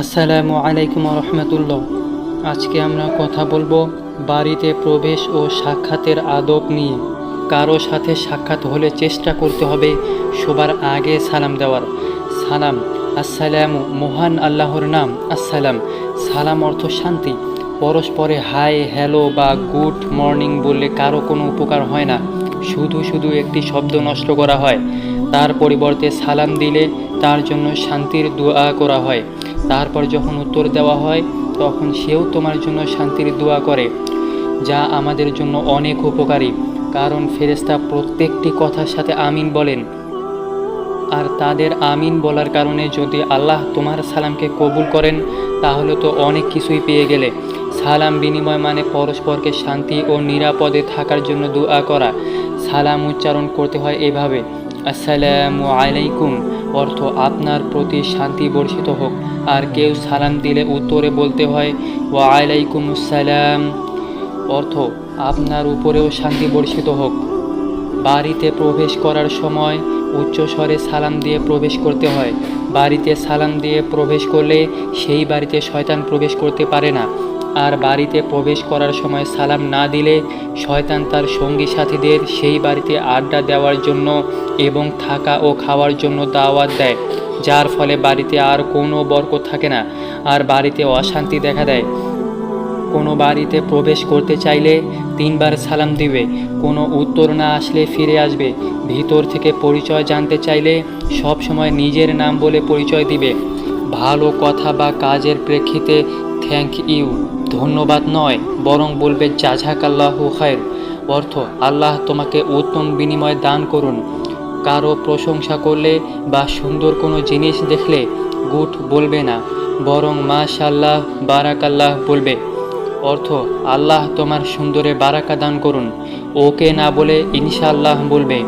আসসালামু আলাইকুম রহমতুল্লাহ। আজকে আমরা কথা বলব বাড়িতে প্রবেশ ও সাক্ষাতের আদব নিয়ে। কারও সাথে সাক্ষাৎ হলে চেষ্টা করতে হবে সবার আগে সালাম দেওয়ার। সালাম, আসসালামু, মহান আল্লাহর নাম, আসসালাম। সালাম অর্থ শান্তি। পরস্পরে হাই, হ্যালো বা গুড মর্নিং বললে কারও কোনো উপকার হয় না। শুধু শুধু একটি শব্দ নষ্ট করা হয়। তার পরিবর্তে সালাম দিলে তার জন্য শান্তির দোয়া করা হয়। তারপর যখন উত্তর দেওয়া হয়, তখন সেও তোমার জন্য শান্তির দোয়া করে, যা আমাদের জন্য অনেক উপকারী, কারণ ফেরেশতা প্রত্যেকটি কথার সাথে আমিন বলেন। আর তাদের আমিন বলার কারণে যদি আল্লাহ তোমার সালামকে কবুল করেন, তাহলে তো অনেক কিছুই পেয়ে গেলে। সালাম বিনিময় মানে পরস্পরকে শান্তি ও নিরাপদে থাকার জন্য দোয়া করা। সালাম উচ্চারণ করতে হয় এভাবে, আসসালামু আলাইকুম। অর্থ আপনার প্রতি শান্তি বর্ষিত হোক। আর কেউ সালাম দিলে উত্তরে বলতে হয় ওয়া আলাইকুম আসসালাম অর্থ, আপনার উপরেও শান্তি বর্ষিত হোক। বাড়িতে প্রবেশ করার সময় উচ্চস্বরে সালাম দিয়ে প্রবেশ করতে হয়। বাড়িতে সালাম দিয়ে প্রবেশ করলে সেই বাড়িতে শয়তান প্রবেশ করতে পারে না। আর বাড়িতে প্রবেশ করার সময় সালাম না দিলে শয়তান তার সঙ্গী সাথীদের সেই বাড়িতে আড্ডা দেওয়ার জন্য এবং থাকা ও খাওয়ার জন্য দাওয়াত দেয়, যার ফলে বাড়িতে আর কোনো বরকত থাকে না আর বাড়িতে অশান্তি দেখা দেয়। কোনো বাড়িতে প্রবেশ করতে চাইলে তিনবার সালাম দিবে, কোনো উত্তর না আসলে ফিরে আসবে। ভিতর থেকে পরিচয় জানতে চাইলে সব সময় নিজের নাম বলে পরিচয় দিবে। ভালো কথা বা কাজের প্রেক্ষিতে থ্যাংক ইউ, ধন্যবাদ নয়, বরং বলবে জাঝাকাল্লাহ খায়ের। অর্থ, আল্লাহ তোমাকে উত্তম বিনিময় দান করুন। কারও প্রশংসা করলে বা সুন্দর কোনো জিনিস দেখলে গুট বলবে না, বরং মাশাল্লাহ বারাকাল্লাহ বলবে। অর্থ, আল্লাহ তোমার সুন্দরে বারাকা দান করুন। ওকে না বলে ইনশাল্লাহ বলবে।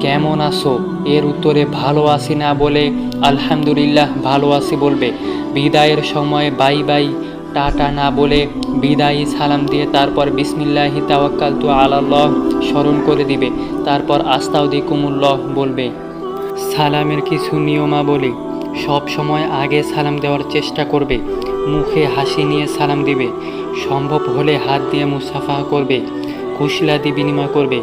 কেমন আছো? এর উত্তরে ভালো আছি না বলে আলহামদুলিল্লাহ ভালো আছি বলবে। বিদায়ের সময় বাই বাই। টাটা না বলে বিদায়ী সালাম দিয়ে তারপর বিসমিল্লাহি তাওয়াক্কাল তু আল্লাহ স্মরণ করে দিবে। তারপর আস্তাউদিকুমুল্লাহ বলবে, সালামের কিছু নিয়মাবলী। সব সময় আগে সালাম দেওয়ার চেষ্টা করবে। মুখে হাসি নিয়ে সালাম দিবে। সম্ভব হলে হাত দিয়ে মুসাফা করবে। কুশলাদি বিনিময় করবে।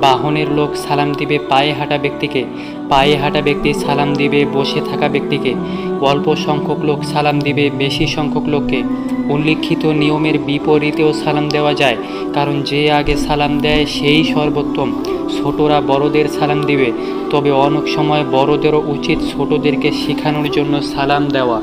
বাহনের লোক সালাম দিবে পায়ে হাঁটা ব্যক্তিকে। পায়ে হাঁটা ব্যক্তি সালাম দিবে বসে থাকা ব্যক্তিকে। অল্প সংখ্যক লোক সালাম দিবে, বেশি সংখ্যক লোককে। উল্লিখিত নিয়মের বিপরীতেও সালাম দেওয়া যায়, কারণ যে আগে সালাম দেয় সেই সর্বোত্তম। ছোটরা বড়দের সালাম দিবে, তবে অনেক সময় বড়দেরও উচিত ছোটদেরকে শেখানোর জন্য সালাম দেওয়া।